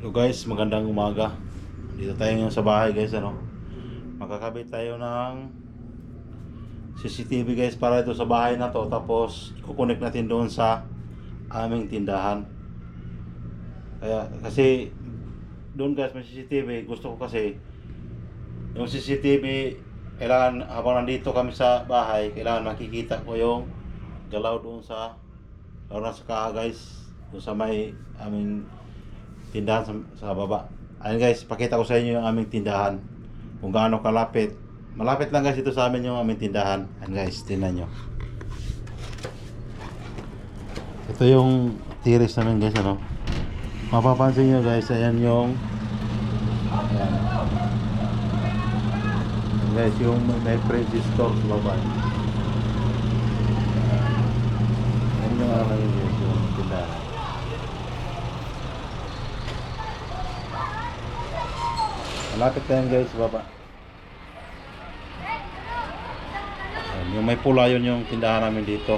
Hello guys, magandang umaga. Dito tayo ngayon sa bahay guys, ano. Makakabit tayo ng CCTV guys para ito sa bahay na to. Tapos kukonek natin doon sa aming tindahan. Kaya kasi doon guys may CCTV. Gusto ko kasi yung CCTV kailangan habang nandito kami sa bahay, kailangan makikita ko yung galaw doon sa lalo na sa kaha guys doon sa may aming tindahan sa, sa baba. Ayun guys, pakita ko sa inyo yung aming tindahan. Kung gaano kalapit. Malapit lang guys ito sa amin yung aming tindahan. Ayun guys, tingnan nyo. Ito yung tiris namin guys, ano. Mapapansin nyo guys, ayan yung ayan. Ayan, guys, yung may Princess store sa baba. Ayan yung ano yun guys, yung tindahan. Malapit na yan guys, baba. Ayan, yung may pula yun yung tindahan namin dito.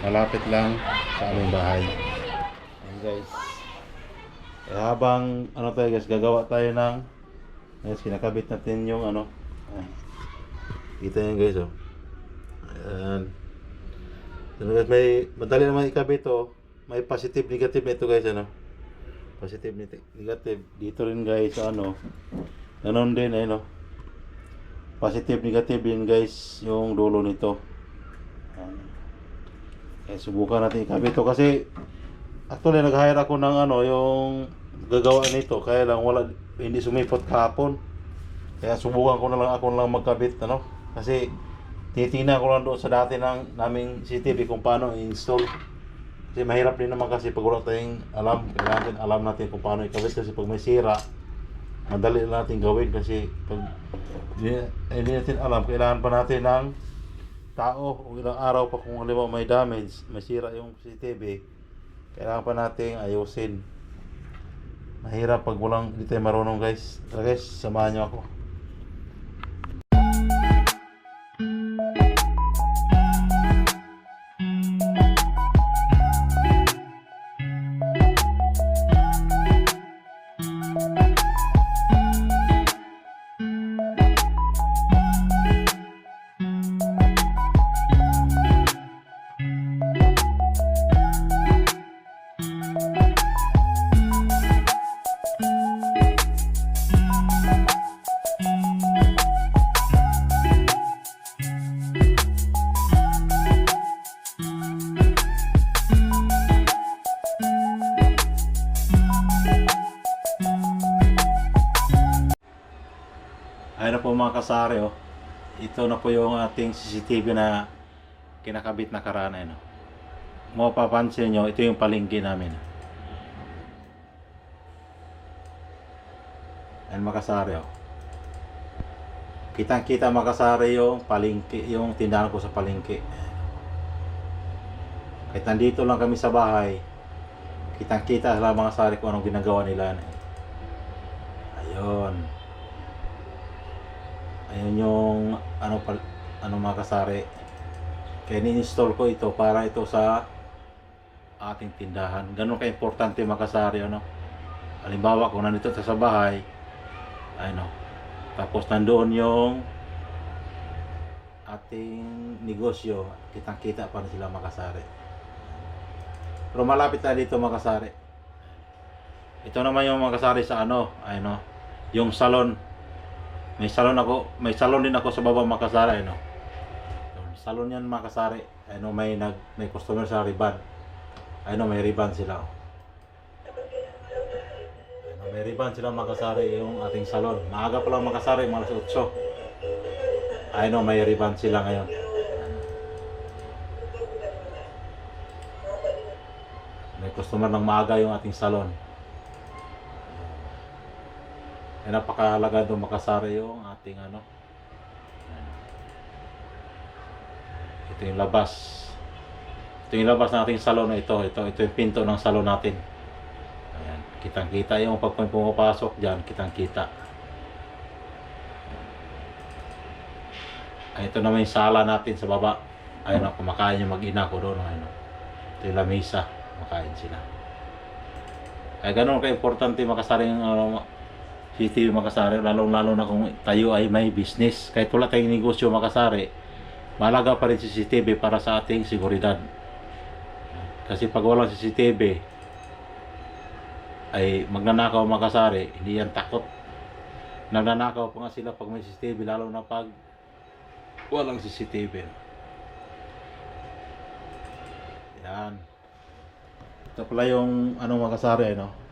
Malapit lang sa aming bahay. Ayan guys. Eh, habang ano tayo guys, gagawa tayo ng guys, kinakabit natin yung ano. Ayan. Kita yan guys oh. Ayan. Ito guys, may madali naman ikabit oh. May positive, negative na ito guys ano positive neg- negative. Dito rin guys ano ganon din eh no? Positive negative din guys yung dulo nito. Eh subukan natin ikabit to kasi actually nag-hire ako ng ano yung gagawa nito. Kaya lang wala hindi sumipot kahapon. Kaya subukan ko na lang ako lang magkabit ano? Kasi titingnan ko lang doon sa dati ng naming CCTV kung paano i-install kasi mahirap din naman kasi pag wala tayong alam, kailangan natin alam natin kung paano ikabit kasi pag may sira, madali lang natin gawin kasi pag hindi, hindi natin alam, kailangan pa natin ng tao o ilang araw pa kung halimbawa may damage, may sira yung CCTV, kailangan pa natin ayusin. Mahirap pag walang hindi tayo marunong guys. Tara guys, samahan niyo ako. Ayun na po mga kasari oh. Ito na po yung ating CCTV na kinakabit na karana no. Mapapansin nyo, ito yung palengke namin. Ayun mga kasari oh. Kitang kita mga kasari yung palengke, yung tindahan ko sa palengke. Kahit nandito lang kami sa bahay, kitang kita sa mga kasari kung anong ginagawa nila. Ayun. Ayun yung ano pal ano mga kasari. Kaya ni-install ko ito para ito sa ating tindahan. Ganun ka-importante mga kasari ano. Halimbawa kung nandito sa bahay, ano, tapos nandoon yung ating negosyo, kitang-kita pa rin sila mga kasari. Pero malapit na dito mga kasari. Ito naman yung mga kasari sa ano, ano, yung salon may salon ako, may salon din ako sa baba Makasari, no. Salon yan Makasari. Ano may nag may customer sa Riban. Ano may Riban sila. Ano, may Riban sila Makasari yung ating salon. Maaga pa lang Makasari, mga alas 8. Ano may Riban sila ngayon. May customer ng maaga yung ating salon. Eh, napakahalaga doon makasari yung ating ano. Ito yung labas. Ito yung labas ng ating salon na ito. Ito, ito yung pinto ng salon natin. Ayan. Kitang kita yung pag pumapasok dyan, kitang kita. Ay, ito naman yung sala natin sa baba. Ayun o, kumakain yung mag-ina ko doon. Ayun o. Ito yung lamisa. Kumakain sila. Ay ganun ka-importante makasari ng ano, CCTV makasari, lalong-lalo na kung tayo ay may business. Kahit wala tayong negosyo makasari, malaga pa rin si CCTV para sa ating seguridad. Kasi pag walang CCTV, ay magnanakaw makasari, hindi yan takot. Nagnanakaw pa nga sila pag may CCTV, lalo na pag walang CCTV. Yan. Ito pala yung ano makasari, ano.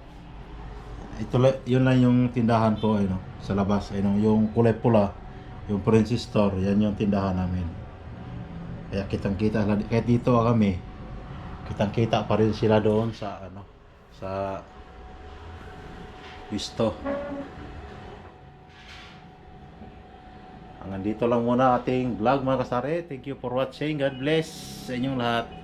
Ito yun lang yung tindahan ko, ano, sa labas, ano, yung kulay pula, yung Princess Store, yan yung tindahan namin. Kaya kitang-kita, kahit dito kami, kitang-kita pa rin sila doon sa ano, sa Wisto. Hanggang dito lang muna ating vlog mga kasari. Thank you for watching. God bless sa inyong lahat.